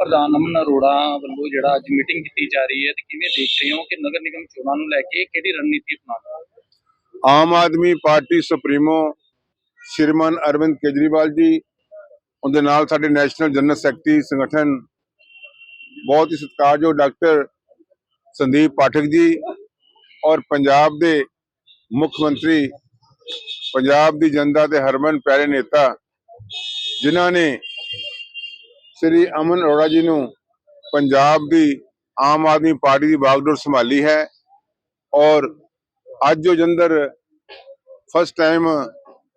ਪ੍ਰਧਾਨ ਅਮਨ ਅਰੋੜਾ ਵੱਲੋਂ ਜਿਹੜਾ ਅੱਜ ਮੀਟਿੰਗ ਕੀਤੀ ਜਾ ਰਹੀ ਹੈ, ਤੇ ਕਿਵੇਂ ਦੇਖ ਰਹੇ ਹੋ ਕਿ ਨਗਰ ਨਿਗਮ ਚੋਣਾਂ ਨੂੰ ਲੈ ਕੇ ਕਿਹੜੀ ਰਣਨੀਤੀ ਅਪਣਾਉਣਾ ਆਮ ਆਦਮੀ ਪਾਰਟੀ ਸੁਪਰੀਮੋ ਸ਼੍ਰੀਮਾਨ ਅਰਵਿੰਦ ਕੇਜਰੀਵਾਲ ਜੀ, ਉਹਦੇ ਨਾਲ ਸਾਡੇ ਨੈਸ਼ਨਲ ਜਨਰਲ ਸੈਕਟਰੀ ਸੰਗਠਨ, ਬਹੁਤ ਹੀ ਸਤਿਕਾਰਯੋਗ ਡਾਕਟਰ ਸੰਦੀਪ ਪਾਠਕ ਜੀ ਔਰ ਪੰਜਾਬ ਦੇ ਮੁੱਖ ਮੰਤਰੀ, ਪੰਜਾਬ ਦੀ ਜਨਤਾ ਦੇ ਹਰਮਨ ਪਿਆਰੇ ਨੇਤਾ, ਜਿਨ੍ਹਾਂ ਨੇ ਸ੍ਰੀ ਅਮਨ ਅਰੋੜਾ ਜੀ ਨੂੰ ਪੰਜਾਬ ਦੀ ਆਮ ਆਦਮੀ ਪਾਰਟੀ ਦੀ ਬਾਗਡੋਰ ਸੰਭਾਲੀ ਹੈ ਔਰ ਅੱਜ ਉਹ ਜੰਦਰ ਫਸਟ ਟਾਈਮ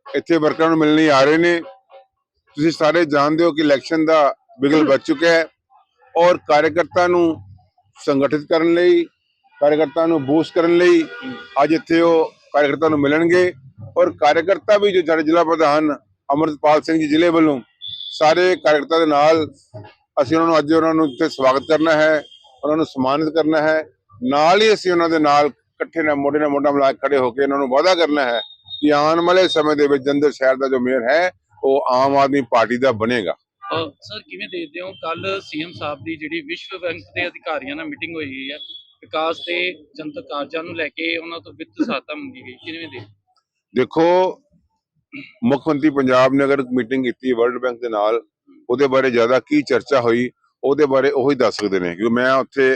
ਇੱਥੇ ਵਰਕਰਾਂ ਨੂੰ ਮਿਲਣ ਲਈ ਆ ਰਹੇ ਨੇ। ਤੁਸੀਂ ਸਾਰੇ ਜਾਣਦੇ ਹੋ ਕਿ ਇਲੈਕਸ਼ਨ ਦਾ ਬਿਗਲ ਵੱਜ ਚੁੱਕਿਆ ਹੈ ਔਰ ਕਾਰਜਕਰਤਾ ਨੂੰ ਸੰਗਠਿਤ ਕਰਨ ਲਈ, ਕਾਰਜਕਰਤਾ ਨੂੰ ਬੂਸਟ ਕਰਨ ਲਈ ਅੱਜ ਇੱਥੇ ਉਹ ਕਾਰਜਕਰਤਾ ਨੂੰ ਮਿਲਣਗੇ ਔਰ ਕਾਰਜਕਰਤਾ ਵੀ ਜੋ ਸਾਡੇ ਜ਼ਿਲ੍ਹਾ ਪ੍ਰਧਾਨ ਅਮਰਤਪਾਲ ਸਿੰਘ ਜੀ ਜ਼ਿਲ੍ਹੇ ਵੱਲੋਂ ਸਾਰੇ ਕਾਰਜਕਰਤਾ ਦੇ ਨਾਲ ਅਸੀਂ ਉਹਨਾਂ ਨੂੰ ਅੱਜ ਉਹਨਾਂ ਨੂੰ ਇੱਥੇ ਸਵਾਗਤ ਕਰਨਾ ਹੈ ਉਹਨਾਂ ਨੂੰ ਸਨਮਾਨਿਤ ਕਰਨਾ ਹੈ। ਨਾਲ ਹੀ ਅਸੀਂ ਉਹਨਾਂ ਦੇ ਨਾਲ ਇਕੱਠੇ ਨਾਲ ਮੋਢੇ ਨਾਲ ਮੋਢਾ ਮਿਲਾ ਕੇ ਖੜੇ ਹੋ ਕੇ ਉਹਨਾਂ ਨੂੰ ਵਾਅਦਾ ਕਰਨਾ ਹੈ ਕਿ ਆਉਣ ਵਾਲੇ ਸਮੇਂ ਦੇ ਵਿੱਚ ਜੰਦਰ ਸ਼ਹਿਰ ਦਾ ਜੋ ਮੇਅਰ ਹੈ ਉਹ ਆਮ ਆਦਮੀ ਪਾਰਟੀ ਦਾ ਬਣੇਗਾ। ਸਰ ਕਿਵੇਂ ਦੇਖਦੇ ਹੋ? ਕੱਲ ਸੀਐਮ ਸਾਹਿਬ ਦੀ ਜਿਹੜੀ ਵਿਸ਼ਵ ਬੈਂਕ ਦੇ ਅਧਿਕਾਰੀਆਂ ਨਾਲ ਮੀਟਿੰਗ ਹੋਈ ਹੋਈ ਹੈ ਵਿਕਾਸ ਤੇ ਜਨਤਕ ਕਾਰਜਾਂ ਨੂੰ ਲੈ ਕੇ ਉਹਨਾਂ ਤੋਂ ਵਿੱਤ ਸਹਾਇਤਾ ਮੰਗੀ ਗਈ। ਕਿਵੇਂ ਦੇ ਦੇਖੋ ਮੁੱਖ ਮੰਤਰੀ ਪੰਜਾਬ ਨੇ ਅਗਰ ਮੀਟਿੰਗ ਕੀਤੀ ਵਰਲਡ ਬੈਂਕ ਦੇ ਨਾਲ, ਉਹਦੇ ਬਾਰੇ ਜ਼ਿਆਦਾ ਕੀ ਚਰਚਾ ਹੋਈ, ਉਹਦੇ ਬਾਰੇ ਉਹ ਹੀ ਦੱਸ ਸਕਦੇ ਨੇ, ਕਿਉਂਕਿ ਮੈਂ ਉੱਥੇ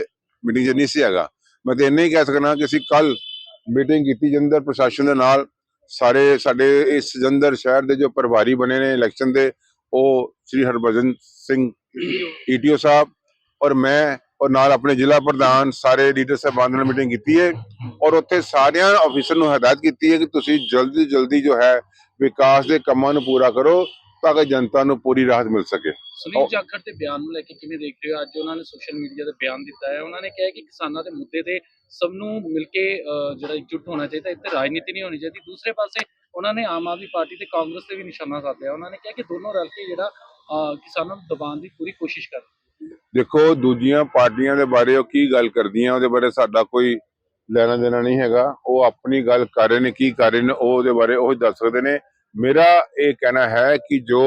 ਮੀਟਿੰਗ 'ਚ ਨਹੀਂ ਸੀ ਹੈਗਾ। ਮੈਂ ਤਾਂ ਇੰਨਾ ਹੀ ਕਹਿ ਸਕਦਾ ਕਿ ਅਸੀਂ ਕੱਲ ਮੀਟਿੰਗ ਕੀਤੀ ਜੰਦਰ ਪ੍ਰਸ਼ਾਸਨ ਦੇ ਨਾਲ। ਸਾਰੇ ਸਾਡੇ ਇਸ ਜੰਦਰ ਸ਼ਹਿਰ ਦੇ ਜੋ ਪ੍ਰਭਾਰੀ ਬਣੇ ਨੇ ਇਲੈਕਸ਼ਨ ਦੇ, ਉਹ ਸ੍ਰੀ ਹਰਭਜਨ ਸਿੰਘ ਈਟੀਓ ਸਾਹਿਬ ਔਰ ਮੈਂ ਔਰ ਨਾਲ ਆਪਣੇ ਜ਼ਿਲ੍ਹਾ ਪ੍ਰਧਾਨ ਸਾਰੇ ਲੀਡਰ ਸਾਹਿਬਾਨ ਨਾਲ ਮੀਟਿੰਗ ਕੀਤੀ ਹੈ ਔਰ ਉੱਥੇ ਸਾਰਿਆਂ ਅਫੀਸਰ ਨੂੰ ਹਦਾਇਤ ਕੀਤੀ ਹੈ ਕਿ ਤੁਸੀਂ ਜਲਦੀ ਜਲਦੀ ਜੋ ਹੈ ਵਿਕਾਸ ਦੇ ਕੰਮਾਂ ਨੂੰ ਪੂਰਾ ਕਰੋ ਤਾਂ ਕਿ ਜਨਤਾ ਨੂੰ ਪੂਰੀ ਰਾਹਤ ਮਿਲ ਸਕੇ। ਸੁਨੀਲ ਜਾਖੜ ਦੇ ਬਿਆਨ ਨੂੰ ਲੈ ਕੇ ਕਿਵੇਂ ਦੇਖ ਰਹੇ ਹੋ? ਅੱਜ ਉਹਨਾਂ ਨੇ ਸੋਸ਼ਲ ਮੀਡੀਆ ਤੇ ਬਿਆਨ ਦਿੱਤਾ ਹੈ। ਉਹਨਾਂ ਨੇ ਕਿਹਾ ਕਿ ਕਿਸਾਨਾਂ ਦੇ ਮੁੱਦੇ ਤੇ ਸਭ ਨੂੰ ਮਿਲ ਕੇ ਜਿਹੜਾ ਇਕਜੁੱਟ ਹੋਣਾ ਚਾਹੀਦਾ ਇੱਥੇ ਰਾਜਨੀਤੀ ਨਹੀਂ ਹੋਣੀ ਚਾਹੀਦੀ। ਦੂਸਰੇ ਪਾਸੇ ਉਹਨਾਂ ਨੇ ਆਮ ਆਦਮੀ ਪਾਰਟੀ ਤੇ ਕਾਂਗਰਸ ਤੇ ਵੀ ਨਿਸ਼ਾਨਾ ਸਾਧਿਆ। ਉਹਨਾਂ ਨੇ ਕਿਹਾ ਕਿ ਦੋਨੋਂ ਰਲ ਕੇ ਜਿਹੜਾ ਕਿਸਾਨਾਂ ਨੂੰ ਦਬਾਉਣ ਦੀ ਪੂਰੀ ਕੋਸ਼ਿਸ਼ ਕਰ ਦੇਖੋ ਦੂਜੀਆਂ ਪਾਰਟੀਆਂ ਦੇ ਬਾਰੇ ਉਹ ਕੀ ਗੱਲ ਕਰਦੀਆਂ ਉਹਦੇ ਬਾਰੇ ਸਾਡਾ ਕੋਈ ਲੈਣਾ ਦੇਣਾ ਨਹੀਂ ਹੈਗਾ। ਉਹ ਆਪਣੀ ਗੱਲ ਕਰ ਰਹੇ ਨੇ ਕੀ ਕਰ ਰਹੇ ਨੇ ਉਹ ਉਹਦੇ ਬਾਰੇ ਉਹ ਦੱਸ ਸਕਦੇ ਨੇ। ਮੇਰਾ ਇਹ ਕਹਿਣਾ ਹੈ ਕਿ ਜੋ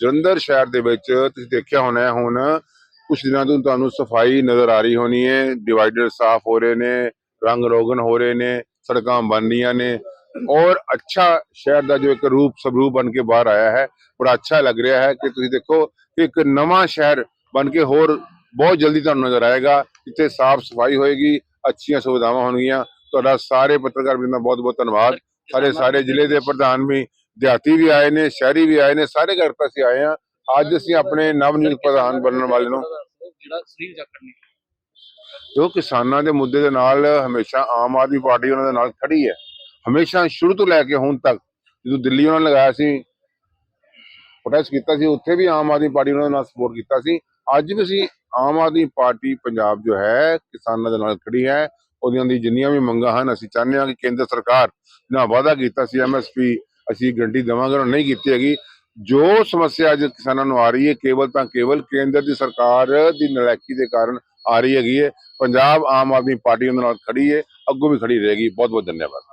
ਜਲੰਧਰ ਸ਼ਹਿਰ ਦੇ ਵਿੱਚ ਤੁਸੀਂ ਦੇਖਿਆ ਹੋਣਾ ਹੈ ਹੁਣ ਕੁਝ ਦਿਨਾਂ ਤੋਂ ਤੁਹਾਨੂੰ ਸਫ਼ਾਈ ਨਜ਼ਰ ਆ ਰਹੀ ਹੋਣੀ ਹੈ ਡਿਵਾਈਡਰ ਸਾਫ਼ ਹੋ ਰਹੇ ਨੇ ਰੰਗ ਰੋਗਨ ਹੋ ਰਹੇ ਨੇ ਸੜਕਾਂ ਬਣ ਰਹੀਆਂ ਨੇ ਔਰ ਅੱਛਾ ਸ਼ਹਿਰ ਦਾ ਜੋ ਇੱਕ ਰੂਪ ਸਵਰੂਪ ਬਣ ਕੇ ਬਾਹਰ ਆਇਆ ਹੈ ਬੜਾ ਅੱਛਾ ਲੱਗ ਰਿਹਾ ਹੈ ਕਿ ਤੁਸੀਂ ਦੇਖੋ ਇੱਕ ਨਵਾਂ ਸ਼ਹਿਰ ਬਣ ਕੇ ਹੋਰ ਬਹੁਤ ਜਲਦੀ ਤੁਹਾਨੂੰ ਨਜ਼ਰ ਆਏਗਾ ਇੱਥੇ ਸਾਫ਼ ਸਫ਼ਾਈ ਹੋਏਗੀ ਅੱਛੀਆਂ ਸੁਵਿਧਾਵਾਂ ਹੋਣਗੀਆਂ। ਤੁਹਾਡਾ ਸਾਰੇ ਪੱਤਰਕਾਰ ਵੀਰਾਂ ਦਾ ਬਹੁਤ ਬਹੁਤ ਧੰਨਵਾਦ। ਸਾਰੇ ਸਾਰੇ ਜ਼ਿਲ੍ਹੇ ਦੇ ਪ੍ਰਧਾਨ ਵੀ ਦਿਹਾਤੀ ਵੀ ਆਏ ਨੇ ਸ਼ਹਿਰੀ ਵੀ ਆਏ ਨੇ ਸਾਰੇ ਘਰ ਤੋਂ ਅਸੀਂ ਆਏ ਆ। ਅੱਜ ਅਸੀਂ ਆਪਣੇ ਨਵ ਨਿਯੁਕਤ ਪ੍ਰਧਾਨ ਬਣਨ ਵਾਲੇ ਨੂੰ ਜਿਹੜਾ ਜੋ ਕਿਸਾਨਾਂ ਦੇ ਮੁੱਦੇ ਦੇ ਨਾਲ ਹਮੇਸ਼ਾ ਆਮ ਆਦਮੀ ਪਾਰਟੀ ਉਹਨਾਂ ਦੇ ਨਾਲ ਖੜੀ ਹੈ। ਹਮੇਸ਼ਾ ਸ਼ੁਰੂ ਤੋਂ ਲੈ ਕੇ ਹੁਣ ਤੱਕ ਜਦੋਂ ਦਿੱਲੀ ਉਹਨਾਂ ਨੇ ਲਗਾਇਆ ਸੀ ਪ੍ਰੋਟੈਸਟ ਕੀਤਾ ਸੀ ਉੱਥੇ ਵੀ ਆਮ ਆਦਮੀ ਪਾਰਟੀ ਉਹਨਾਂ ਨਾਲ ਸਪੋਰਟ ਕੀਤਾ ਸੀ। ਅੱਜ ਵੀ ਅਸੀਂ ਆਮ ਆਦਮੀ ਪਾਰਟੀ ਪੰਜਾਬ ਜੋ ਹੈ ਕਿਸਾਨਾਂ ਦੇ ਨਾਲ ਖੜੀ ਹੈ। ਉਹਦੀਆਂ ਦੀ ਜਿੰਨੀਆਂ ਵੀ ਮੰਗਾਂ ਹਨ ਅਸੀਂ ਚਾਹੁੰਦੇ ਹਾਂ ਕਿ ਕੇਂਦਰ ਸਰਕਾਰ ਨਾਲ ਵਾਅਦਾ ਕੀਤਾ ਸੀ ਐਮਐਸਪੀ ਅਸੀਂ ਗਰੰਟੀ ਦੇਵਾਂਗੇ, ਉਹਨਾਂ ਨਹੀਂ ਕੀਤੀ ਹੈਗੀ। ਜੋ ਸਮੱਸਿਆ ਅੱਜ ਕਿਸਾਨਾਂ ਨੂੰ ਆ ਰਹੀ ਹੈ, ਕੇਵਲ ਤਾਂ ਕੇਵਲ ਕੇਂਦਰ ਦੀ ਸਰਕਾਰ ਦੀ ਨਲਾਇਕੀ ਦੇ ਕਾਰਨ ਆ ਰਹੀ ਹੈਗੀ ਹੈ। ਪੰਜਾਬ ਆਮ ਆਦਮੀ ਪਾਰਟੀ ਉਹਨਾਂ ਨਾਲ ਖੜੀ ਹੈ, ਅੱਗੋਂ ਵੀ ਖੜੀ ਰਹੇਗੀ। ਬਹੁਤ ਬਹੁਤ ਧੰਨਵਾਦ।